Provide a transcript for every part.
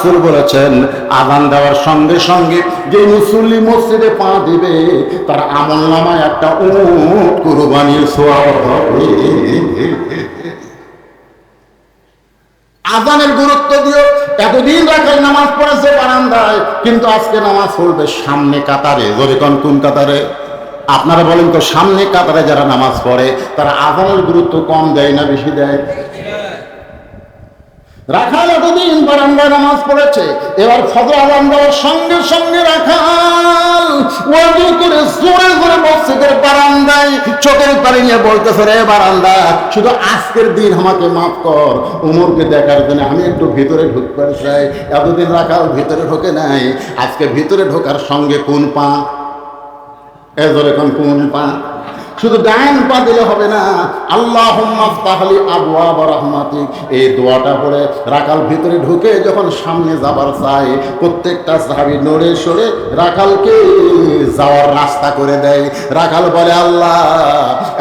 রাসূল বলেছেন আজান দেওয়ার সঙ্গে সঙ্গে যে মুসল্লি মসজিদে পা দিবে, তার আমল নামায় একটা উট কুরবানির হবে। আজানের গুরুত্ব দিও এতদিন রাখাল নামাজ পড়েছে বারান্দায়, কিন্তু আজকে নামাজ পড়বে সামনে কাতারে। জোরে কোন কোন কাতারে? আপনারা বলেন তো, সামনে কাতারে যারা নামাজ পড়ে, তারা আজানের গুরুত্ব কম দেয় না, বেশি দেয়? রাখাল এতদিন বারান্দায় নামাজ পড়েছে, এবার ফজর আজান দেওয়ার সঙ্গে সঙ্গে রাখাল ওয়াজু করে, জোরে জোরে মসজিদের বারান্দায় চোখের পানি নিয়ে বলতেছে, রে বারান্দা, শুধু আজকের দিন আমাকে মাফ কর। উমরকে দেখার জন্য আমি একটু ভিতরে ঢুকতে চাই। এতদিন রাখাল ভিতরে ঢোকে নাই, আজকে ভিতরে ঢোকার সঙ্গে কোন পা? এ ধরে কোন কোন পা? শুধু ডাইন পা দিলে হবে না। আল্লাহ তাহলে আবুয়া রহমাতিক। এই দোয়াটা পড়ে রাখাল ভিতরে ঢুকে যখন সামনে যাবার চায় প্রত্যেকটা সাহাবি নড়ে সরে রাখালকে যাওয়ার রাস্তা করে দেয়। রাখাল বলে, আল্লাহ,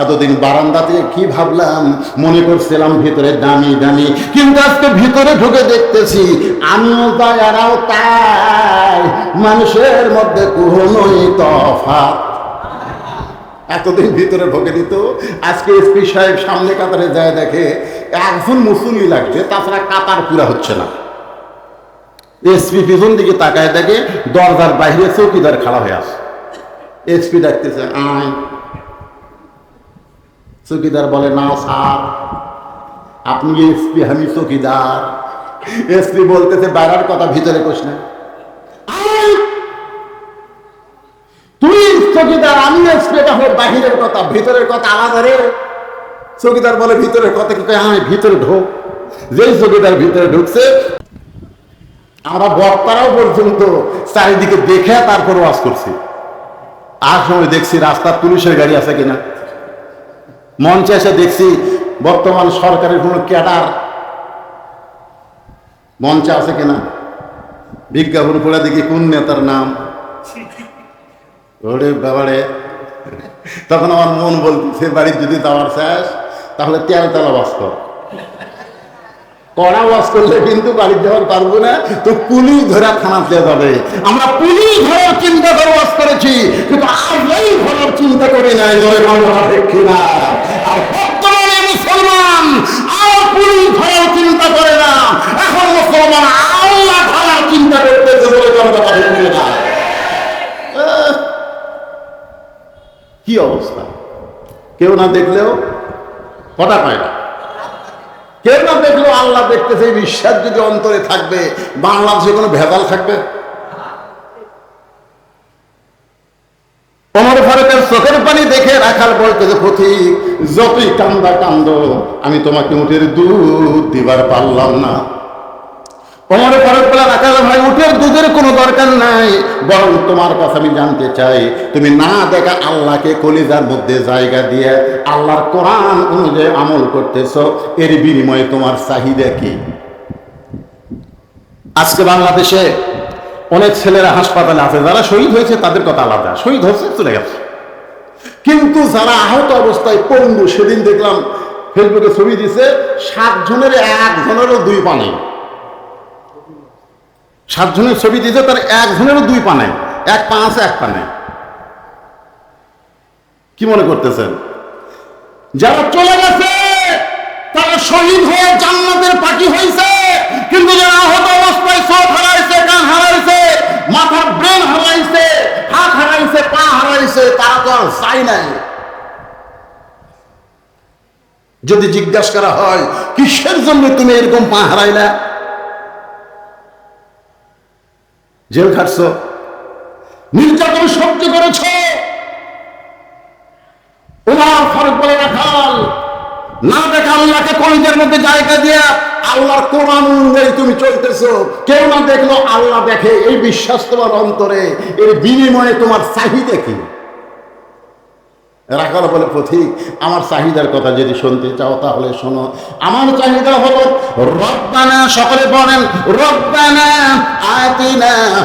এতদিন বারান্দাতে কি ভাবলাম? মনে করছিলাম ভিতরে দামি দামি। কিন্তু আজকে ভিতরে ঢুকে দেখতেছি, আমিও তাই তাই। মানুষের মধ্যে কোনোই তফাৎ এতদিন ভিতরে ঢোকে দিত আজকে এসপি সাহেব সামনে কাতারে যায় দেখে একজন মুসল্লি লাগছে, তাছাড়া কাতার পুরা হচ্ছে না। এসপি পিছন দিকে তাকায় দেখে দরজার বাইরে চৌকিদার খাড়া হয়ে আসে এসপি ডাকতেছে আয়। চৌকিদার বলে না স্যার, আপনি এসপি, আমি চৌকিদার। এসপি বলতেছে, বাইরের কথা ভিতরে কোষ না আয় তুই চকিদার, আমি হলো বাহিরের কথা, ভিতরের কথা আলাদা রে। চকিদার বলে ভিতরের কথা কি কয়? হ্যাঁ ভিতরে ঢোক। যেই চকিদার ভিতরে ঢুকছে, আমরা বক্তারাও পর্যন্ত চারিদিকে দেখে তারপর ওয়াজ করছি। আর সময় দেখছি রাস্তার পুলিশের গাড়ি আছে কিনা। মঞ্চে এসে দেখছি বর্তমান সরকারের কোনো ক্যাডার মঞ্চে আছে কিনা। বিজ্ঞাপন পড়ে দেখি কোন নেতার নাম। ওরে ব্যাপারে তখন আমার মন বলতেছে বাড়ির যদি যাওয়ার শেষ, তাহলে তেল তেলা বাস কর। কড়া বাস করলে কিন্তু বাড়ি যাওয়ার পারব না, তো পুলিশ খানা থানাতে যাবে। আমরা পুলিশ ধরার চিন্তা করে বাস করেছি, কিন্তু আজই ধরার চিন্তা করি নাই ধরে আমরা দেখি না। আর বর্তমানে মুসলমান আর পুলিশ ধরার চিন্তা করে না এখন মুসলমান আল্লাহ ধরার চিন্তা করতেছে বলে বাংলা দেখি না আহ, কি অবস্থা? কেউ না দেখলেও কটা পায় না। কেউ না দেখলেও আল্লাহ দেখতেছে, এই বিশ্বাস যদি অন্তরে থাকবে, বাংলাদেশে কোনো ভেজাল থাকবে? চোখের পানি দেখে রাখাল বলতেছে পথিক যতই কান্দা কান্দ, আমি তোমাকে উঠের দুধ দিবার পারলাম না। অমর ফারুক বলে রাখাল ভাই উঠের দুধের কোনো দরকার নাই। বরং তোমার কথা আমি জানতে চাই, তুমি না দেখা আল্লাহকে কলিজার মধ্যে জায়গা দিয়ে আল্লাহর কোরআন অনুযায়ী আমল করতেছ, এর বিনিময়ে তোমার চাহিদা কি? আজকে বাংলাদেশে অনেক ছেলেরা হাসপাতালে আছে, যারা শহীদ হয়েছে, তাদের কথা আলাদা। শহীদ হচ্ছে, চলে গেছে। কিন্তু যারা আহত অবস্থায় পঙ্গু, সেদিন দেখলাম ফেসবুকে ছবি দিছে সাত জনের একজনেরও দুই পানে। সাতজনের ছবি দিয়েছে, তার একজনেরও দুই পা নাই। এক পা আছে, এক পা নাই। কি মনে করতেছেন? যারা চলে গেছে, তারা শহীদ হয়ে জান্নাতের পাখি হয়েছে। কিন্তু যারা আহত অবস্থায় চোখ হারাইছে, কান হারাইছে, মাথার ব্রেন হারাইছে, হাত হারাইছে, পা হারাইছে, তারা তো আর চাই নাই। যদি জিজ্ঞাসা করা হয়, কিসের জন্য তুমি এরকম পা হারাইলা? জেল খাটছ। নির্যাতন সহ্য করেছ। উমার ফারুক বলে, রাখাল, না দেখা আল্লাহকে কলিজের মধ্যে জায়গা দিয়া আল্লাহর কোরআন অনুযায়ী তুমি চলতেছো। কেউ না দেখল আল্লাহ দেখে এই বিশ্বাস তোমার অন্তরে, এর বিনিময়ে তোমার চাহিদা কি? রাখাল বলে পথিক আমার চাহিদার কথা যদি শুনতে চাও তাহলে শোনো। আমার চাহিদা হলো, রব্বানা, সকলে বলেন, রব্বানা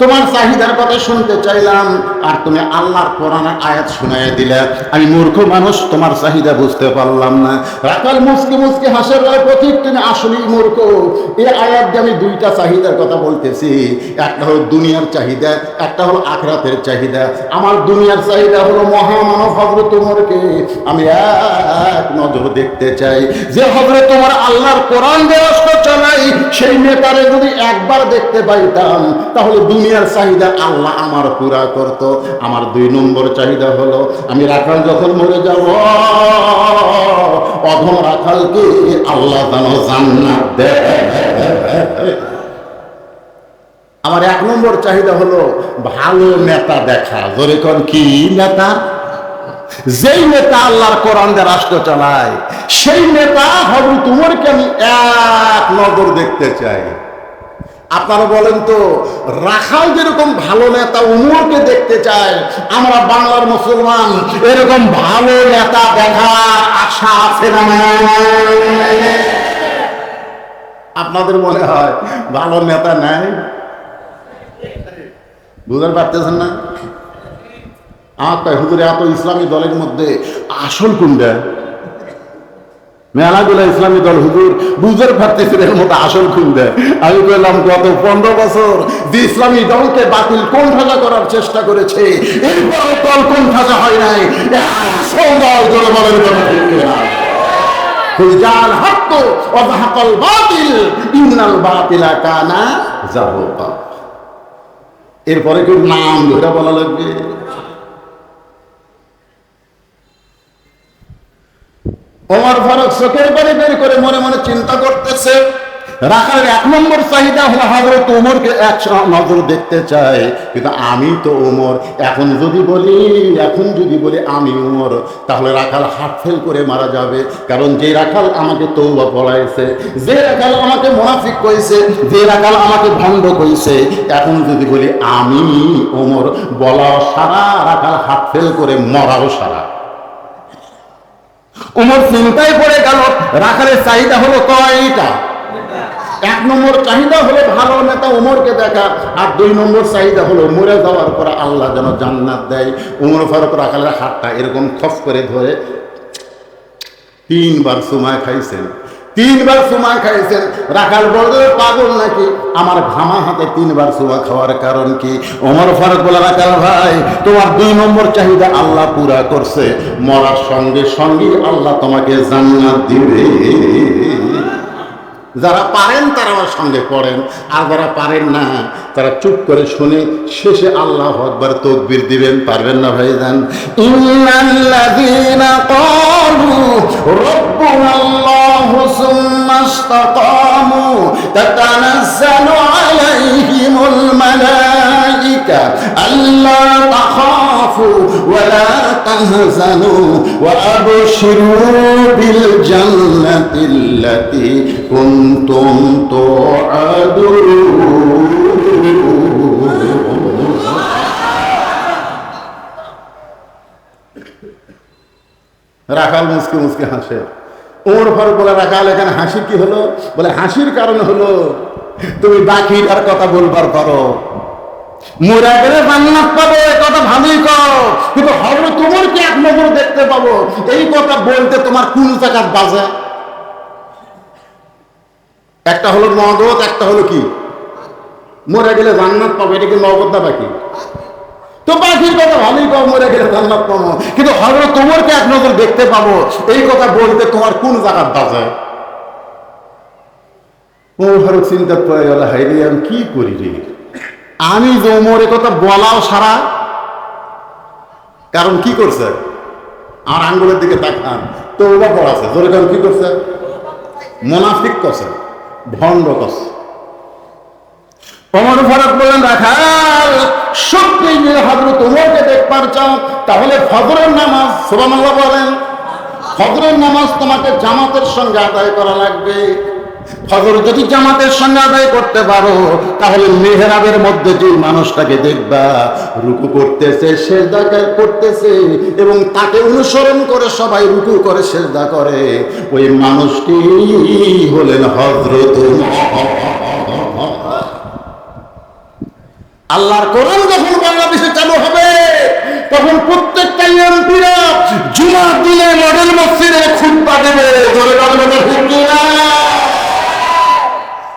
তোমার চাহিদার কথা শুনতে চাইলাম, আর তুমি আল্লাহর কোরআনের আয়াত শুনাই দিলে। আমি মূর্খ মানুষ, তোমার চাহিদা বুঝতে পারলাম না। রাখাল মুসকি মুসকি হাসের রায় প্রতীক তুমি আসলেই মূর্খ। এই আয়াত দিয়ে আমি দুইটা চাহিদার কথা বলতেছি। একটা হলো দুনিয়ার চাহিদা, একটা হলো আখরাতের চাহিদা। আমার দুনিয়ার চাহিদা হলো মহামানব হজরত তোমারকে আমি এক নজর দেখতে চাই। যে হজরত তোমার আল্লাহর কোরআন ব্যস্ত চালাই সেই নেতারে যদি একবার দেখতে পাইতাম, তাহলে দুনিয়ার চাহিদা আল্লাহ আমার পুরা করত। আমার দুই নম্বর চাহিদা হলো, আমি রাখাল যখন মরে যাব, অধম রাখালকে আল্লাহ যেন জান্নাত দেয় আমার এক নম্বর চাহিদা হলো, ভালো নেতা দেখা। জোরে কোন, কি নেতা? যেই নেতা আল্লাহর কোরআন দিয়ে রাষ্ট্র চালায়, সেই নেতা হবু তোমারকে আমি এক নজর দেখতে চাই। আপনারা বলেন তো, রাখাল যেরকম ভালো নেতা উমরকে দেখতে চায়, আমরা বাংলার মুসলমান, এরকম ভালো নেতা দেখার আশা আছে না আপনাদের মনে হয় ভালো নেতা নাই? বুঝতে পারতেছেন না? আমার তাই হুজুরে, এত ইসলামী দলের মধ্যে আসল কোনটা? মেলাগুলো ইসলামী দল, হুজুর পারতেছেন এর মধ্যে আসল কোনটা আমি বললাম, গত পনেরো বছর যে ইসলামী দলকে বাতিল কোন ভাজা করার চেষ্টা করেছে দল কোন ভাজা হয় নাই। জনগণের জন্য হক ওয়াজাহাকাল বাতিল বাতিলা কানা এরপরে কেউ নাম ধরে বলা লাগবে। ওমর ফারুক চোখের পানি বের করে মনে মনে চিন্তা করতেছে। রাখার এক নম্বর চাহিদা হলো হজরত ওমরকে এক নজর দেখতে চায়। কিন্তু আমি তো ওমর, এখন যদি বলি, এখন যদি বলি আমি ওমর, তাহলে রাখাল হাত ফেল করে মারা যাবে। কারণ যে রাখাল আমাকে তৌবা পড়াইছে, যে রাখাল আমাকে মুনাফিক কইছে, যে রাখাল আমাকে ভণ্ড কইছে, এখন যদি বলি আমি ওমর বলাও সারা রাখাল হাত ফেল করে মরাও সারা। উমর চিন্তায় পড়ে গেল, রাখালের চাহিদা হলো কয়টা? এক নম্বর চাহিদা হলো ভালো নেতা উমরকে দেখা, আর দুই নম্বর চাহিদা হলো মরে যাওয়ার পর আল্লাহ যেন জান্নাত দেয়। উমর ফারুক রাখালের হাতটা এরকম খস করে ধরে তিনবার সময় খাইছেন। তিনবার সুমা খাইছেন। রাখাল বলতে পাগল নাকি? আমার ঘামা হাতে তিনবার সুমা খাওয়ার কারণ কি? ওমর ফারুক বলে রাখাল ভাই, তোমার দুই নম্বর চাহিদা আল্লাহ পুরা করছে। মরার সঙ্গে সঙ্গে আল্লাহ তোমাকে জান্নাত দিবে। যারা পারেন তারা আমার সঙ্গে পড়েন, আর যারা পারেন না, তারা চুপ করে শুনে শেষে আল্লাহ একবার তকবির দিবেন, পারবেন না ভাই যান ক্বালু রাব্বুনাল্লাহু সুম্মা রাখাল মুসকে মুসকে হাসে। ওমর ফারুক বলে, রাখাল, এখানে হাসি কি হলো? বলে, হাসির কারণ হলো, তুমি বাকিটার কথা বলবার পারো। মোরা গেলে জান্নাত পাবো এই কথা ভালোই কিন্তু হবে তোমার কি এক নজর দেখতে পাবো? এই কথা বলতে তোমার কোন জায়গার বাজে। একটা হলো নগদ, একটা হলো কি? গেলে জান্নাত পাবো, এটা কি নগদ না বাকি? তো বাকির কথা ভালোই মরে গেলে জান্নাত পাবো। কিন্তু হজরত তোমারকে এক নজর দেখতে পাবো? এই কথা বলতে তোমার কোন জায়গার বাজে। ও ফারুক চিন্তা হাইরে আমি কি করি রে? আমি এ কথা বলাও সারা। কারণ কি করছে? আমার আঙ্গুলের দিকে তাকান তো ওবা পড়াছে জোরে কারণ কি করছে? মোনাফিক করছে। ভণ্ড করছে। অমর ফারুক বললেন, রাখাল, সত্যি যে হজরত উমরকে দেখবার চাও, তাহলে ফজরের নামাজ সোবামাল্লাহ বলেন, ফজরের নামাজ তোমাকে জামাতের সঙ্গে আদায় করা লাগবে। ফজর যদি জামাতের সঙ্গে আদায় করতে পারো, তাহলে মেহরাবের মধ্যে যে মানুষটাকে দেখবা, রুকু করতেছে, সেজদা করতেছে, এবং তাকে অনুসরণ করে সবাই রুকু করে, সেজদা করে। ওই মানুষটি হলেন হজরত আল্লাহর কোরআন যখন বাংলাদেশে চালু হবে, তখন প্রত্যেকটা এমপিরা জুমার দিনে মডেল মসজিদে খুতবা দেবে। ধরে ঠিক কিনা?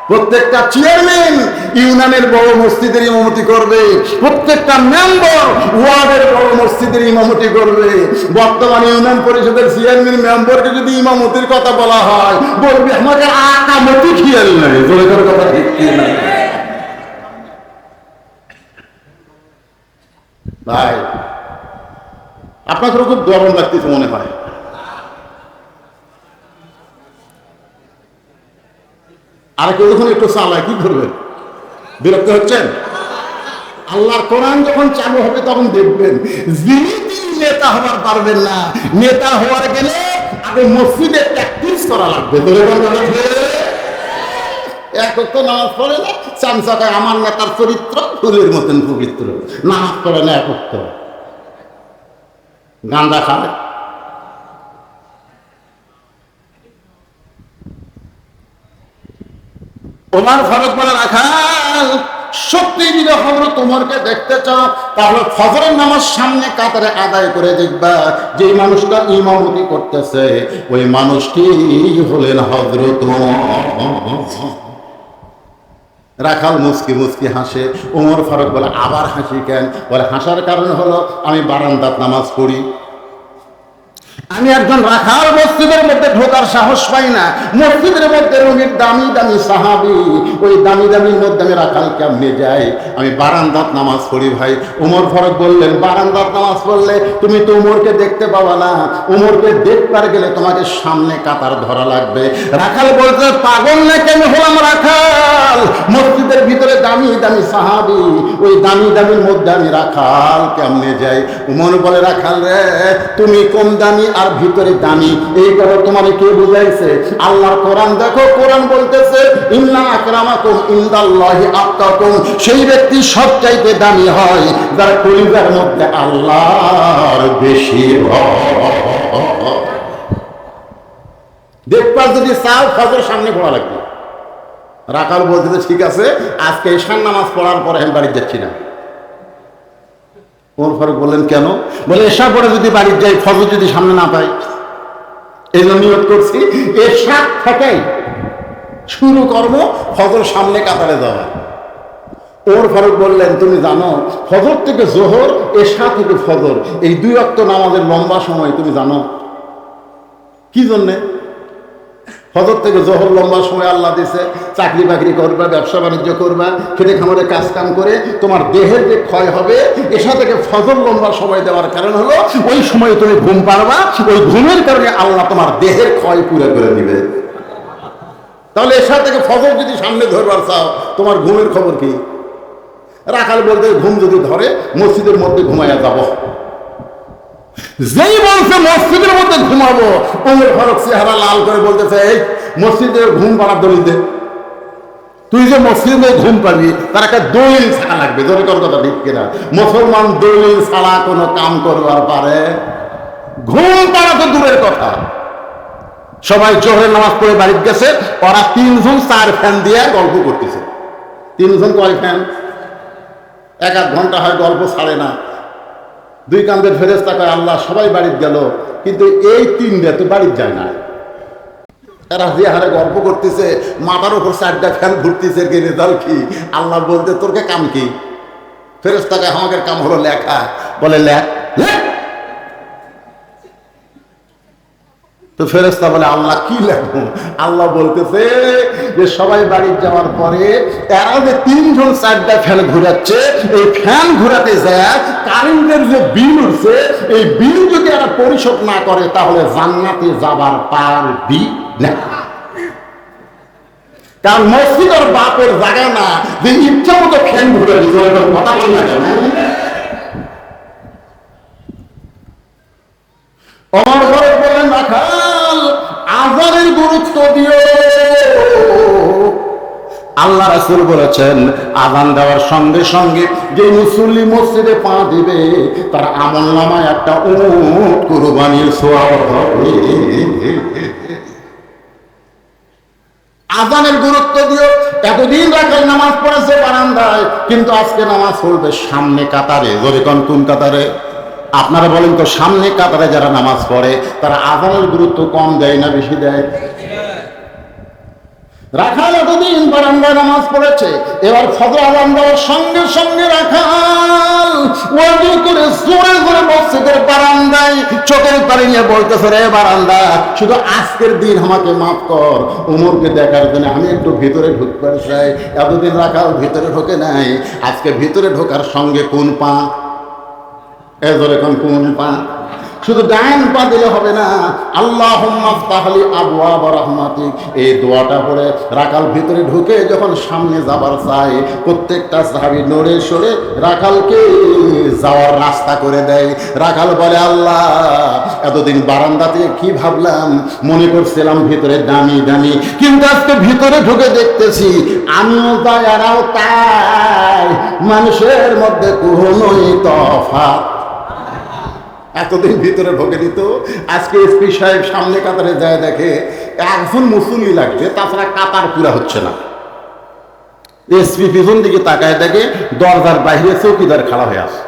প্রত্যেকটা চেয়ারম্যান ইউনিয়নের বড় মসজিদের ইমামতি করবে। প্রত্যেকটা মেম্বার ওয়ার্ডের বড় মসজিদের ইমামতি করবে। বর্তমান ইউনিয়ন পরিষদের চেয়ারম্যান মেম্বারকে যদি ইমামতির কথা বলা হয়, বলবে, আমাকে আকামতি খেয়াল নেই। জোরে করে কথা ঠিক না? ভাই আপনাকে খুব গরম লাগতেছে মনে হয়। আর কেউ যখন একটু চালায়, কি করবেন? বিরক্ত হচ্ছেন? আল্লাহর কোরআন যখন চালু হবে তখন দেখবেন যিনি তিনি নেতা হওয়ার পারবেন না। নেতা হওয়ার গেলে আগে মসজিদে প্র্যাকটিস করা লাগবে। এক তো নামাজ পড়ে না চামচাকায় আমার নেতার চরিত্র ফুলের মতন পবিত্র। নামাজ পড়ে না এক গান্দা খায় ওমার ফারুক বলে রাখাল সত্যি যদি হজরত তোমারকে দেখতে চাও, তাহলে ফজরের নামাজ সামনে কাতারে আদায় করে দেখবা যে মানুষটা ইমামতি করতেছে, ওই মানুষটি হলেন হজরত রাখাল মুসকি মুসকি হাসে। ওমর ফারুক বলে, আবার হাসি কেন? বলে, হাসার কারণ হলো আমি বারান্দাত নামাজ পড়ি। আমি একজন রাখাল মসজিদের মধ্যে ঢোকার সাহস পাই না। মসজিদের মধ্যে রঙের দামি দামি সাহাবি, ওই দামি দামির মধ্যে আমি রাখাল কেমনে যাই? আমি বারান্দাত নামাজ পড়ি ভাই। উমর ফরক বললেন, বারান্দাত নামাজ পড়লে তুমি তো উমরকে দেখতে পাবা না। উমরকে দেখবার গেলে তোমাকে সামনে কাতার ধরা লাগবে। রাখাল বলতে পাগল না কেন হলাম রাখাল? মসজিদের ভিতরে দামি দামি সাহাবি, ওই দামি দামির মধ্যে আমি রাখাল কেমনে যাই? উমর বলে, রাখাল রে, তুমি কম দামি আর ভিতরে দামি। এই কথা তোমার কে বুঝাইছে? আল্লাহর কোরআন দেখো, কোরআন বলতেছে, ইন্না আকরামাকুম ইনদাল্লাহি আত্তাকুম সেই ব্যক্তি সবচাইতে দামি হয়, যার কলিজার মধ্যে আল্লাহর বেশি দেখবার যদি চাও ফজর সামনে পড়া লাগবে। রাখাল বলতেছে, ঠিক আছে, আজকে ঈশান নামাজ পড়ার পরে আমি বাড়ি যাচ্ছি না। ওমর ফারুক বললেন, কেন? বলে এসা পরে যদি বাড়ি যাই, ফজর যদি সামনে না পাই। এই জন্য নিয়োগ করছি। এসা থেকেই শুরু কর্ম ফজর সামনে কাতারে যাওয়া। ওর ফারুক বললেন, তুমি জানো, ফজর থেকে জোহর এশা থেকে ফজর, এই দুই অক্ত নামাজের লম্বা সময় তুমি জানো? কি জন্যে? ফজর থেকে জহর লম্বা সময় আল্লাহ দিছে চাকরি বাকরি করবা, ব্যবসা বাণিজ্য করবা, খেটে খামারে কাজ কাম করে তোমার দেহের যে ক্ষয় হবে, এসা থেকে ফজর লম্বা সময় দেওয়ার কারণ হলো, ওই সময় তুমি ঘুম পারবা ওই ঘুমের কারণে আল্লাহ তোমার দেহের ক্ষয় পুরো করে দিবে। তাহলে এসা থেকে ফজর যদি সামনে ধরবার চাও, তোমার ঘুমের খবর কি? রাখাল বলতে ঘুম যদি ধরে, মসজিদের মধ্যে ঘুমাইয়া যাব। যেই বলছে মসজিদের মধ্যে ঘুমাবো, ওমর ফারুক চেহারা লাল করে বলতেছে, এই মসজিদের ঘুম পাড়ার দলিল দে। তুই যে মসজিদে ঘুম পাবি তার একটা দলিল ছাড়া লাগবে। জোরে কর কথা ঠিক কিনা? মুসলমান দলিল ছাড়া কোনো কাম করবার পারে? ঘুম পাড়া তো দূরের কথা। সবাই জোহরের নামাজ পড়ে বাড়িতে গেছে, ওরা তিনজন চার ফ্যান দিয়ে গল্প করতেছে। তিনজন কয় ফ্যান? এক আধ ঘণ্টা হয় গল্প ছাড়ে না। দুই কান্দের ফেরেস্তা কয়, আল্লাহ, সবাই বাড়ির গেল, কিন্তু এই তিনটা তো বাড়ির যায় না এরা যে হারে গল্প করতেছে, মাথার উপর চারটা ফ্যান ঘুরতেছে, কি রেজাল্ট কি? আল্লাহ বলতে তোরকে কাম কি? ফেরেস্তাকে আমাকে কাম হলো লেখা। বলে লেখ লেখ তো ফেরেস্তা বলে, আল্লাহ কি লেখো? আল্লাহ বলতেছে যে, সবাই বাড়ি যাওয়ার পরে এরা যে তিনজন চারটা ফ্যান ঘুরাচ্ছে। এই ফ্যান ঘুরাতে যায়, কারেন্টের যে বিল উঠছে, এই বিল যদি এরা পরিশোধ না করে, তাহলে জান্নাতে যাবার পারবি না কারণ মসজিদ আর বাপের জায়গা না, যে ইচ্ছা মতো ফ্যান ঘুরে কথা বল না কেন? অমর রাসুল বলেছেন আজান দেওয়ার সঙ্গে সঙ্গে যে মুসল্লি মসজিদে পা দিবে, তার আমল নামায় একটা উট কুরবানির হবে। আজানের গুরুত্ব দিও এতদিন রাখাল নামাজ পড়েছে বারান্দায়, কিন্তু আজকে নামাজ পড়বে সামনে কাতারে। যদি কোন কোন কাতারে? আপনারা বলেন তো, সামনে কাতারে যারা নামাজ পড়ে, তারা আজানের গুরুত্ব কম দেয় না, বেশি দেয়? রাখাল এতদিন বারান্দায় নামাজ পড়েছে, এবার ফজর আজান সঙ্গে সঙ্গে রাখাল ওয়াজু করে, জোরে জোরে মসজিদের বারান্দায় চোখের পানি নিয়ে বলতেছে, রে বারান্দা, শুধু আজকের দিন আমাকে মাফ কর। উমরকে দেখার জন্য আমি একটু ভিতরে ঢুকতে চাই। এতদিন রাখাল ভিতরে ঢোকে নাই, আজকে ভিতরে ঢোকার সঙ্গে কোন পা? এ ধরে কোন কোন পা? শুধু ডাইন পা দিলে হবে না। আল্লাহ তাহলে আবু রহমাতিক। এই দোয়াটা পড়ে রাখাল ভিতরে ঢুকে যখন সামনে যাবার চায়, প্রত্যেকটা সাহাবি নড়ে সরে রাখালকে যাওয়ার রাস্তা করে দেয়। রাখাল বলে, আল্লাহ, এতদিন বারান্দা বারান্দাতে কি ভাবলাম? মনে করছিলাম ভিতরে দামি দামি। কিন্তু আজকে ভিতরে ঢুকে দেখতেছি, আমিও তাই তাই। মানুষের মধ্যে কোনোই তফাৎ এতদিন ভিতরে ঢোকে দিত আজকে এসপি সাহেব সামনে কাতারে যায় দেখে একজন মুসল্লি লাগবে তাছাড়া কাতার পুরা হচ্ছে না। এসপি পিছন দিকে তাকায় দেখে দরজার বাইরে চৌকিদার খাড়া হয়ে আসে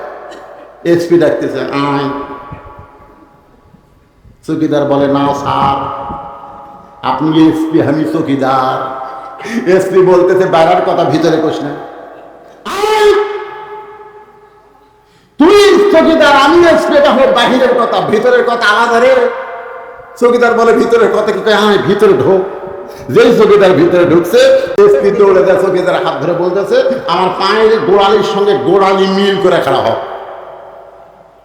এসপি ডাকতেছে, আয়। চৌকিদার বলে, না স্যার, আপনি এসপি, আমি চৌকিদার। এসপি বলতেছে বাইরের কথা ভিতরে কোশ না আয় তুই চকিদার আমি এটা হলো বাহিরের কথা, ভিতরের কথা আলাদা রে। চকিদার বলে, ভিতরের কথা কি? কয় আমি ভিতরে ঢোক। যেই চকিদার ভিতরে ঢুকছে এসপি দৌড়ে দেয় চকিদার হাত ধরে বলতেছে, আমার পায়ের গোড়ালির সঙ্গে গোড়ালি মিল করে খাড়া হোক।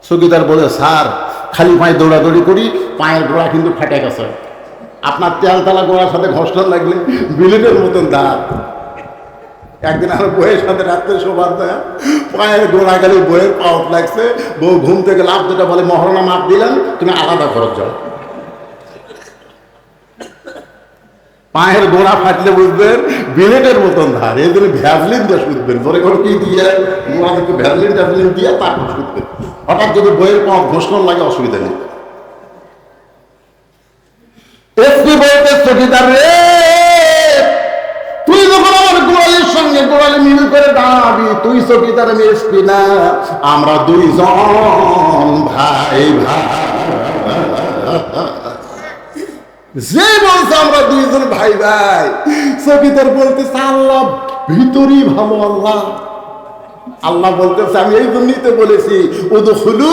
চকিদার বলে, স্যার, খালি পায়ে দৌড়াদৌড়ি করি, পায়ের গোড়া কিন্তু ফেটে গেছে। আপনার তেলতলা গোড়ার সাথে ঘষটা লাগলে, বিলেটের মতন দাঁত একদিন আমার বইয়ের সাথে রাত্রে শোবার দেয় পায়ের গোড়া গেলে বইয়ের পাওয়ার লাগছে। বউ ঘুম থেকে লাভ যেটা বলে, মহরণা মাপ দিলাম, তুমি আলাদা খরচ যাও। পায়ের গোড়া ফাটলে বুঝবেন, বিলেটের মতন ধার। এই জন্য দিয়ে শুধবেন ধরে করে কি দিয়ে গোড়া থেকে ভ্যাভলিন ট্যাভলিন দিয়ে তারপর শুধবেন হঠাৎ যদি বইয়ের পাওয়া ঘোষণা লাগে, অসুবিধা নেই। এসপি বলতে চকিদার রে! তুই যখন আমার গোড়ালির সঙ্গে গোড়ালি মিল করে দাঁড়াবি, তুই আমি এসপি না। আমরা দুইজন ভাই ভাই। যে বলছে আমরা দুইজন ভাই ভাই চকিদার বলতেছে আল্লাহ, ভিতরই ভালো আল্লাহ। আল্লাহ বলতেছে, আমি এই জন্যই তো বলেছি ও তো উদুখুলু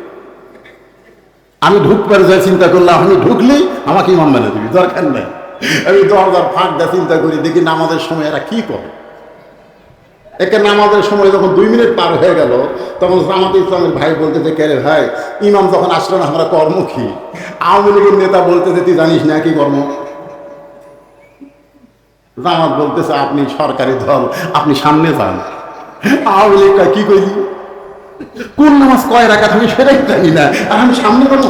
আমি ঢুকবার যাই চিন্তা করলাম আমি ঢুকলি আমাকে ইমাম মেনে দিবি দরকার নেই। আমি দরজার ফাঁক দিয়ে চিন্তা করি দেখি নামাজের সময় এরা কি করে। একে নামাজের সময় যখন দুই মিনিট পার হয়ে গেল তখন জামাত ইসলামের ভাই বলতেছে রে ভাই? ইমাম যখন না আমরা কর্ম কি আওয়ামী লীগের নেতা বলতেছে তুই জানিস না কি কর্ম? জামাত বলতেছে আপনি সরকারি দল আপনি সামনে যান। আওয়ামী লীগ কয়, কি কইলি? কোন নামাজ কয় রাখাত আমি সেটাই জানি না। আর আমি সামনে কেন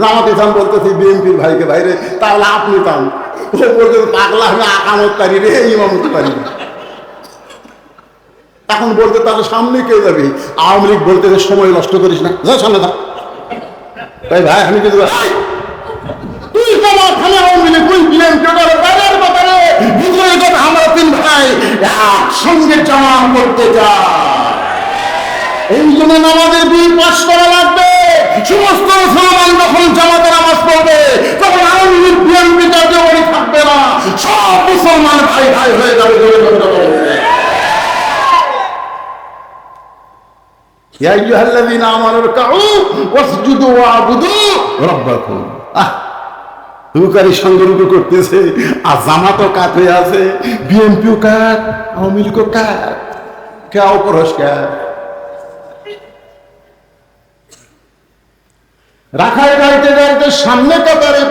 জামাত ইসলাম বলতেছি, বিএনপির ভাইকে ভাইরে তাহলে আপনি পান ও বলতেছে পাগলা আমি আকামত পারি রে, ইমামত পারি। এখন বলতে তাহলে সামনে কে যাবি? আওয়ামী লীগ বলতেছে সময় নষ্ট করিস না। যা, সামনে থাক তাই ভাই, আমি কিন্তু আমরা তিন ভাই। একসঙ্গে জমা করতে যা। এই জন্য নামাজের বিল পাশ করা লাগবে সমস্ত মুসলমান যখন জামাতে নামাজ পড়বে তখন আওয়ামী লীগ বিএনপি জাতীয় বাড়ি থাকবে না সব মুসলমান ভাই ভাই হয়ে যাবে জোরে জোরে জোরে। يا أيها الذين آمنوا اركعوا واسجدوا واعبدوا ربكم আহ রুকারির সঙ্গে রুকু করতেছে আর জামাতও কাত হয়ে আছে বিএনপিও কাত আওয়ামী লীগও কাত কেউ পুরস্কার রাখায় গাইতে গাইতে সামনে কাতারে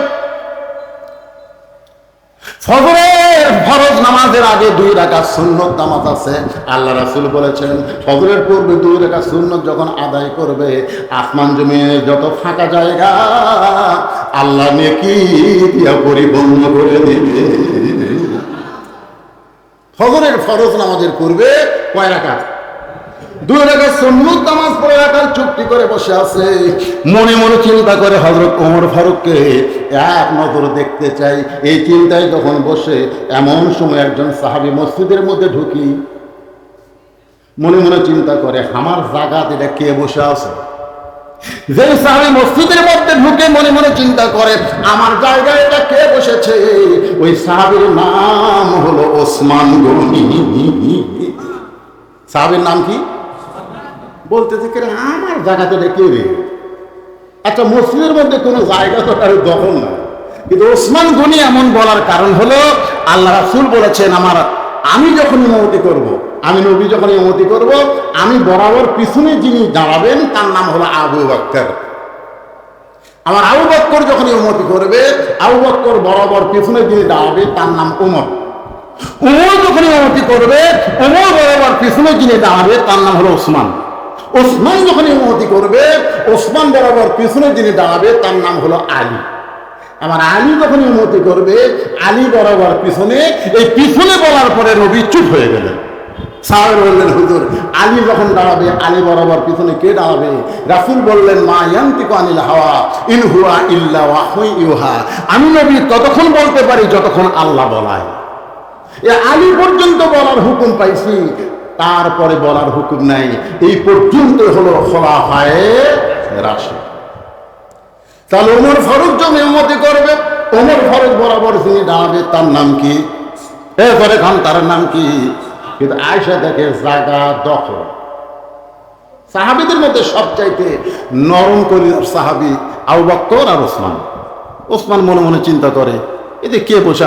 ফজরের ফরজ নামাজের আগে দুই সুন্নত নামাজ আছে। আল্লাহ রাসূল বলেছেন, ফজরের পূর্বে দুই সুন্নত যখন আদায় করবে, আসমান জমিনের যত ফাঁকা জায়গা, আল্লাহ নেকি দিয়া পরিপূর্ণ করে দিবে। ফজরের ফরজ নামাজের পূর্বে কয় রাকাত? মনে মনে চিন্তা করে এক দেখতে চাই। এই চিন্তায় যখন বসে এমন সময় একজন মসজিদের মধ্যে ঢুকি। মনে মনে চিন্তা করে, আমার জায়গা এটা কে বসে আছে? যে সাহাবি মসজিদের মধ্যে ঢুকে মনে মনে চিন্তা করে, আমার জায়গায় এটা কে বসেছে? ওই সাহাবির নাম হলো ওসমান গনি। সাহাবির নাম কি? বলতে থেকে আমার জায়গাতে কে রে? একটা মসজিদের মধ্যে কোনো জায়গা তো কারও দখল না কিন্তু ওসমান গনি এমন বলার কারণ হলো, আল্লাহ রাসুল বলেছেন, আমার, আমি যখন ইমামতি করব। আমি নবী যখন ইমামতি করব, আমি বরাবর পিছনে যিনি দাঁড়াবেন, তার নাম হলো আবু বাক্কর। আমার আবু বক্কর যখন ইমামতি করবে, আবু বক্কর বরাবর পিছনে যিনি দাঁড়াবে, তার নাম উমর। উমর যখন ইমামতি করবে, উমর বরাবর পিছনে যিনি দাঁড়াবে, তার নাম হলো ওসমান। ওসমান যখন ইমামতি করবে, ওসমান বরাবর পিছনে যিনি দাঁড়াবে, তার নাম হলো আলী। আমার আলী যখন ইমামতি করবে, আলী বরাবর পিছনে, এই পিছনে বলার পরে নবী চুপ হয়ে গেলেন। সাহেব বললেন, হুজুর, আলী যখন দাঁড়াবে, আলী বরাবর পিছনে কে দাঁড়াবে? রাসুল বললেন, মা ইয়ান্তিকু আনিল হাওয়া, ইন হুয়া ইল্লা ওয়াহুই ইউহা। আমি নবী ততক্ষণ বলতে পারি, যতক্ষণ আল্লাহ বলায়। এ আলী পর্যন্ত বলার হুকুম পাইছি। তারপরে বলার হুকুম নাই। এই পর্যন্ত হলো তাহলে ওমর ফারুক যে মেহমতি করবে, ওমর ফারুক বরাবর যিনি দাঁড়াবে, তার নাম কি? এরপরে খান, তার নাম কি? কিন্তু আয়সা দেখে জাগা দখল। সাহাবিদের মধ্যে সবচাইতে নরম করিয়ার সাহাবি আউ বক্কর আর ওসমান। ওসমান মনে মনে চিন্তা করে, এতে কে বসে